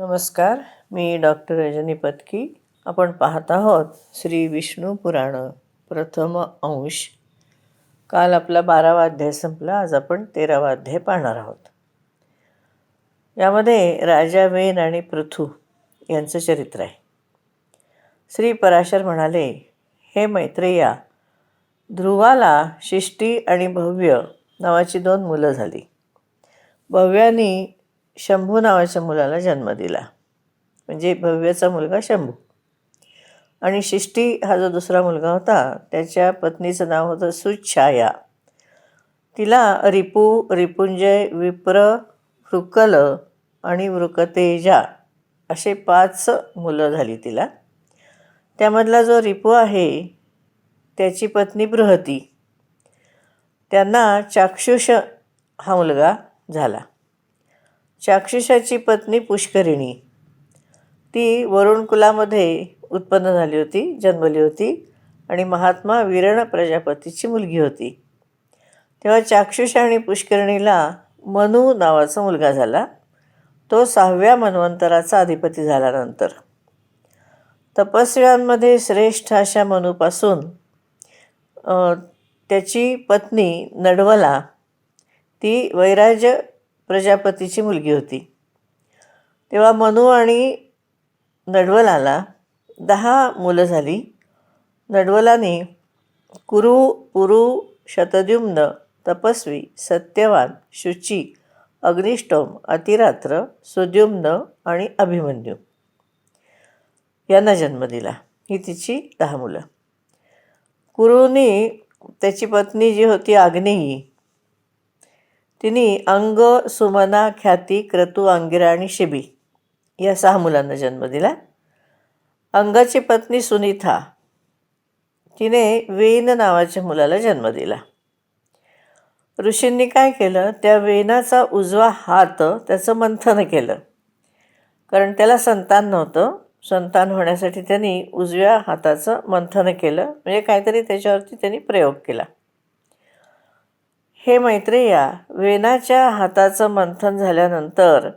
नमस्कार मी डॉक्टर रजनी पत्की. आपण पाहत आहोत श्री विष्णू पुराण प्रथम अंश. काल आपला बारावा अध्याय संपला आज आपण तेरावा अध्याय पाहणार आहोत. यामध्ये राजा वेन आणि पृथू यांचं चरित्र आहे. श्री पराशर म्हणाले हे मैत्रेया ध्रुवाला शिष्टी आणि भव्य नावाची दोन मुलं झाली. भव्यानी शंभू नावाच्या मुलाला जन्म दिला. म्हणजे भव्याचा मुलगा शंभू. आणि शिष्टी हा जो दुसरा मुलगा होता त्याच्या पत्नीचं नाव होतं सुच्छाया तिला रिपू रिपुंजय विप्र वृकल आणि वृकतेजा असे पाच मुलं झाली तिला. त्यामधला जो रिपू आहे त्याची पत्नी बृहती. त्यांना चाक्षुष हा मुलगा झाला. चाक्षुषाची पत्नी पुष्करिणी. ती वरुणकुलामध्ये उत्पन्न झाली होती जन्मली होती आणि महात्मा वीरण प्रजापतीची मुलगी होती. तेव्हा चाक्षुष आणि पुष्करिणीला मनू नावाचा मुलगा झाला. तो सहाव्या मन्वंतराचा अधिपती झाल्यानंतर. तपस्व्यांमध्ये श्रेष्ठ अशा मनूपासून त्याची पत्नी नडवला. ती वैराज्य प्रजापतीची मुलगी होती. तेव्हा मनू आणि नडवलाला दहा मुलं झाली. नडवलाने कुरु पुरु शतद्युम्न तपस्वी सत्यवान शुची अग्निष्टोम अतिरात्र सुद्युम्न आणि अभिमन्यू यांना जन्म दिला. ही तिची दहा मुलं. कुरुनी त्याची पत्नी जी होती आग्नेयी तिने अंग सुमना ख्याती क्रतू अंगिरा आणि शिबी या सहा मुलांना जन्म दिला. अंगाची पत्नी सुनीता तिने वेन नावाच्या मुलाला जन्म दिला. ऋषींनी काय केलं? त्या वेनाचा उजवा हात त्याचं मंथन केलं. कारण त्याला संतान नव्हतं. संतान होण्यासाठी त्यांनी उजव्या हाताचं मंथन केलं. म्हणजे काहीतरी त्याच्यावरती त्यांनी प्रयोग केला. हे मैत्रेया वेनाच्या हाताचं मंथन झाल्यानंतर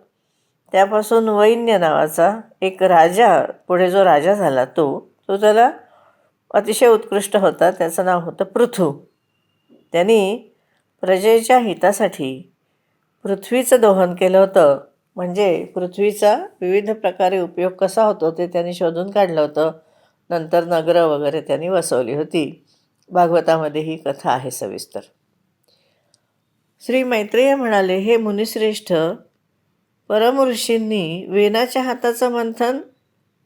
त्यापासून वैन्य नावाचा एक राजा पुढे जो राजा झाला तो तो त्याला अतिशय उत्कृष्ट होता. त्याचं नाव होतं पृथू त्यांनी प्रजेच्या हितासाठी पृथ्वीचं दोहन केलं होतं. म्हणजे पृथ्वीचा विविध प्रकारे उपयोग कसा होतो ते त्यांनी शोधून काढलं होतं. नंतर नगरं वगैरे त्यांनी वसवली होती. भागवतामध्ये ही कथा आहे सविस्तर. श्री मैत्रेय म्हणाले हे मुनिश्रेष्ठ परमऋषींनी वेनाच्या हाताचं मंथन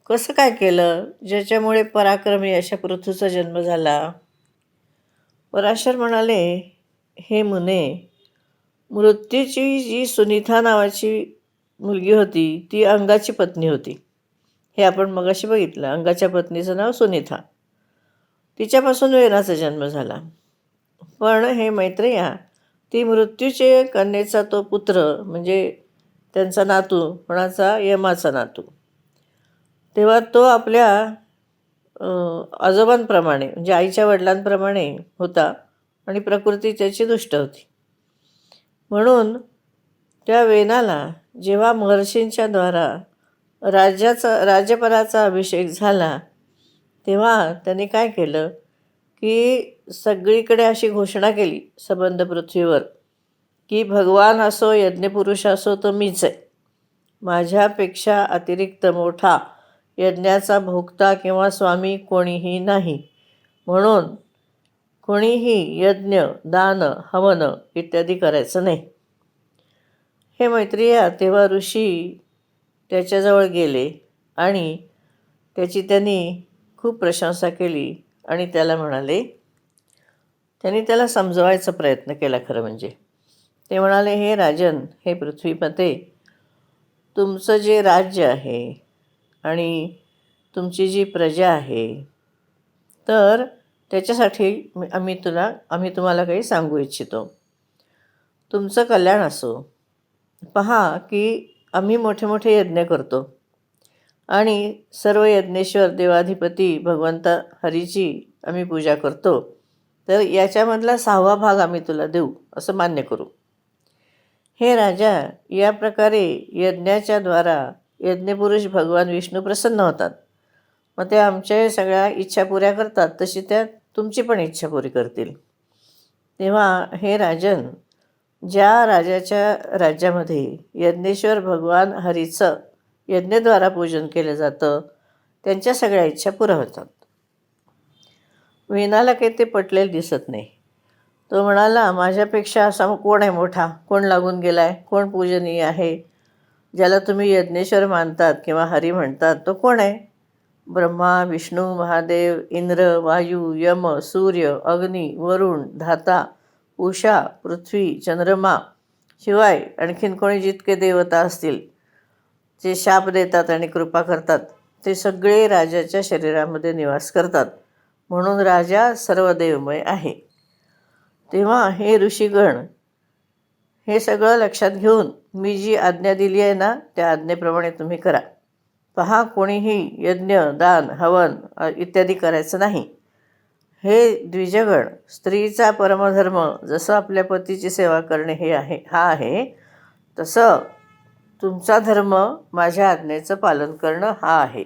कसं काय केलं ज्याच्यामुळे पराक्रमी अशा पृथूचा जन्म झाला? पराशर म्हणाले हे मुने मृत्यूची जी सुनीता नावाची मुलगी होती ती अंगाची पत्नी होती. हे आपण मगाशी बघितलं अंगाच्या पत्नीचं नाव सुनीता तिच्यापासून वेनाचा जन्म झाला. पण हे मैत्रेया ती मृत्यूचे कन्येचा तो पुत्र म्हणजे त्यांचा नातू कोणाचा? यमाचा नातू. तेव्हा तो आपल्या आजोबांप्रमाणे म्हणजे आईच्या वडिलांप्रमाणे होता आणि प्रकृती त्याची दुष्ट होती. म्हणून त्या वेनाला जेव्हा महर्षींच्या द्वारा राज्याचा राज्यपदाचा अभिषेक झाला तेव्हा त्यांनी काय केलं? की सगळीकडे अशी घोषणा केली संबंध पृथ्वीवर की भगवान असो यज्ञपुरुष असो तो मीच आहे. माझ्यापेक्षा अतिरिक्त मोठा यज्ञाचा भोगता किंवा स्वामी कोणीही नाही. म्हणून कोणीही यज्ञ दान हवन इत्यादी करायचं नाही. हे मैत्रिया तेव्हा ऋषी त्याच्याजवळ गेले आणि त्याची त्यांनी खूप प्रशंसा केली. आणि त्याला म्हणाले त्यांनी त्याला समजवायचा प्रयत्न केला खरं म्हणजे. ते म्हणाले हे राजन हे पृथ्वीपते तुमचं जे राज्य आहे आणि तुमची जी प्रजा आहे तर त्याच्यासाठी आम्ही तुला आम्ही तुम्हाला काही सांगू इच्छितो. तुमचं कल्याण असो. पहा की आम्ही मोठे मोठे यज्ञ करतो. आणि सर्व यज्ञेश्वर देवाधिपती भगवंत हरीची आम्ही पूजा करतो. तर याच्यामधला सहावा भाग आम्ही तुला देऊ असं मान्य करू. हे राजा या प्रकारे यज्ञाच्या द्वारा यज्ञपुरुष भगवान विष्णू प्रसन्न होतात. मग ते आमच्या सगळ्या इच्छा पुऱ्या करतात तशी त्या तुमची पण इच्छा पुरी करतील. तेव्हा हे राजन ज्या राजाच्या राज्यामध्ये यज्ञेश्वर भगवान हरीचं यज्ञद्वारा पूजन केलं जातं. त्यांच्या सगळ्या इच्छा पुऱ्या होतात. वीणाला काही ते पटलेलं दिसत नाही. तो म्हणाला माझ्यापेक्षा असा कोण आहे मोठा? कोण लागून गेला आहे कोण पूजनीय आहे? ज्याला तुम्ही यज्ञेश्वर मानतात किंवा हरी म्हणतात तो कोण आहे? ब्रह्मा विष्णू महादेव इंद्र वायू यम सूर्य अग्नी वरुण धाता उषा पृथ्वी चंद्रमा शिवाय आणखीन कोणी जितके देवता असतील जे शाप देतात आणि कृपा करतात ते सगळे राजाच्या शरीरामध्ये निवास करतात. म्हणून राजा सर्व देवमय आहे. तेव्हा हे ऋषीगण हे सगळं लक्षात घेऊन मी जी आज्ञा दिली आहे ना त्या आज्ञेप्रमाणे तुम्ही करा. पहा कोणीही यज्ञ दान हवन इत्यादी करायचं नाही. हे द्विजगण स्त्रीचा परमधर्म जसं आपल्या पतीची सेवा करणे हे आहे हा आहे तसं तुमचा धर्म माझ्या आज्ञेचं पालन करणं हा आहे.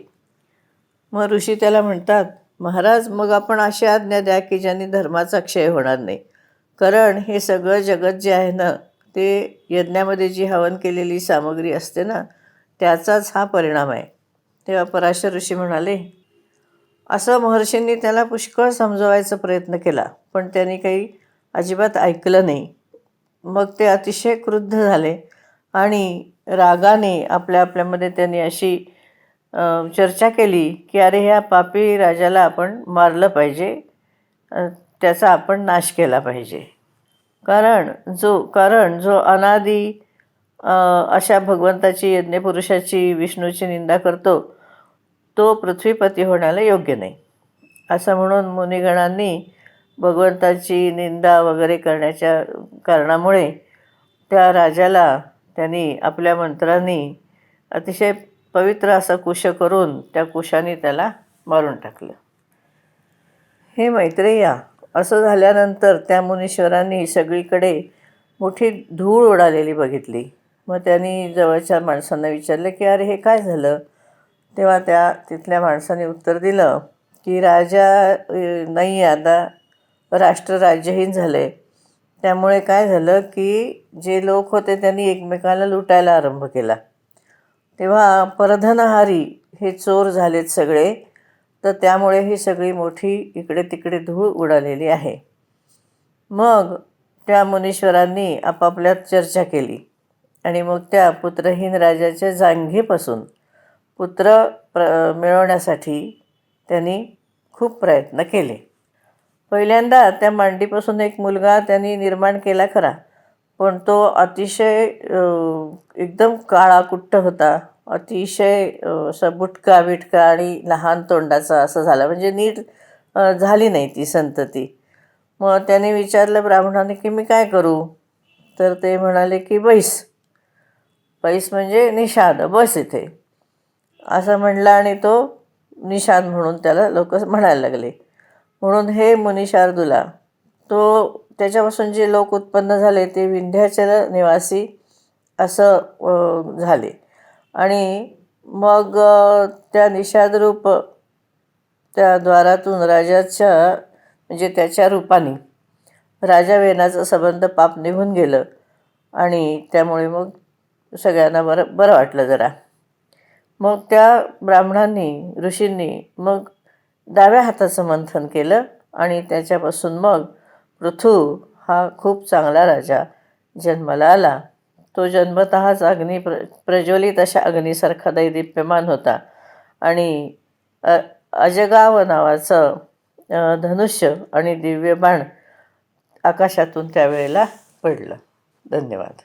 मग ऋषी त्याला म्हणतात महाराज मग आपण अशी आज्ञा द्या की ज्यांनी धर्माचा क्षय होणार नाही. कारण हे सगळं जगत जे आहे ना ते यज्ञामध्ये जी हवन केलेली सामग्री असते ना त्याचाच हा परिणाम आहे. तेव्हा पराशर ऋषी म्हणाले असं महर्षींनी त्याला पुष्कळ समजवायचा प्रयत्न केला पण त्यांनी काही अजिबात ऐकलं नाही. मग ते अतिशय क्रुद्ध झाले आणि रागाने आपल्या आपल्यामध्ये त्यांनी अशी चर्चा केली की अरे ह्या पापी राजाला आपण मारलं पाहिजे. त्याचा आपण नाश केला पाहिजे. कारण जो कारण जो अनादी अशा भगवंताची यज्ञपुरुषाची विष्णूची निंदा करतो तो पृथ्वीपती होण्याला योग्य नाही. असं म्हणून मुनिगणांनी भगवंताची निंदा वगैरे करण्याच्या कारणामुळे त्या राजाला त्यांनी आपल्या मंत्रांनी अतिशय पवित्र असा कुश करून त्या कुशाने त्याला मारून टाकलं. हे मैत्रेया असं झाल्यानंतर त्या मुनीश्वरांनी सगळीकडे मोठी धूळ उडालेली बघितली. मग त्यांनी जवळच्या माणसांना विचारलं की अरे हे काय झालं? तेव्हा त्या तिथल्या माणसाने उत्तर दिलं की राजा नाही आहे आता राष्ट्र राज्यहीन झालं आहे त्यामुळे काय झालं की जे लोक होते त्यांनी एकमेकाला लुटायला आरंभ केला. तेव्हा परधनहारी हे चोर झालेत सगळे तर त्यामुळे ही सगळी मोठी इकडे तिकडे धूळ उडालेली आहे. मग त्या मुनीश्वरांनी आपापल्यात चर्चा केली आणि मग त्या पुत्रहीन राजाच्या जांघेपासून पुत्र प्र मिळवण्यासाठी त्यांनी खूप प्रयत्न केले. पहिल्यांदा त्या मांडीपासून एक मुलगा त्यांनी निर्माण केला खरा. पण तो अतिशय एकदम काळाकुट्ट होता. अतिशय असं असा बुटका बिटका आणि लहान तोंडाचा असं झाला. म्हणजे नीट झाली नाही ती संतती मग त्याने विचारलं ब्राह्मणाने की मी काय करू? तर ते म्हणाले की बैस. बैस म्हणजे निषाद बस इथे. असं म्हणला आणि तो निषाद म्हणून त्याला लोक म्हणायला लागले. म्हणून हे मुनिशार्दूला तो त्याच्यापासून जे लोक उत्पन्न झाले ते विंध्याचल निवासी असं झाले. आणि मग त्या निषादरूप त्या द्वारातून राजाच्या म्हणजे त्याच्या रूपाने राजा वेनाचा संबंध पाप निघून गेलं. आणि त्यामुळे मग सगळ्यांना बरं बरं वाटलं जरा. मग त्या ब्राह्मणांनी ऋषींनी मग डाव्या हाताचं मंथन केलं आणि त्याच्यापासून मग पृथू हा खूप चांगला राजा जन्माला आला. तो जन्मतःच अग्नी प्र प्रज्वलित अशा अग्नीसारखा दैदिप्यमान होता आणि अ अजगाव नावाचं धनुष्य आणि दिव्य बाण आकाशातून त्यावेळेला पडलं. धन्यवाद.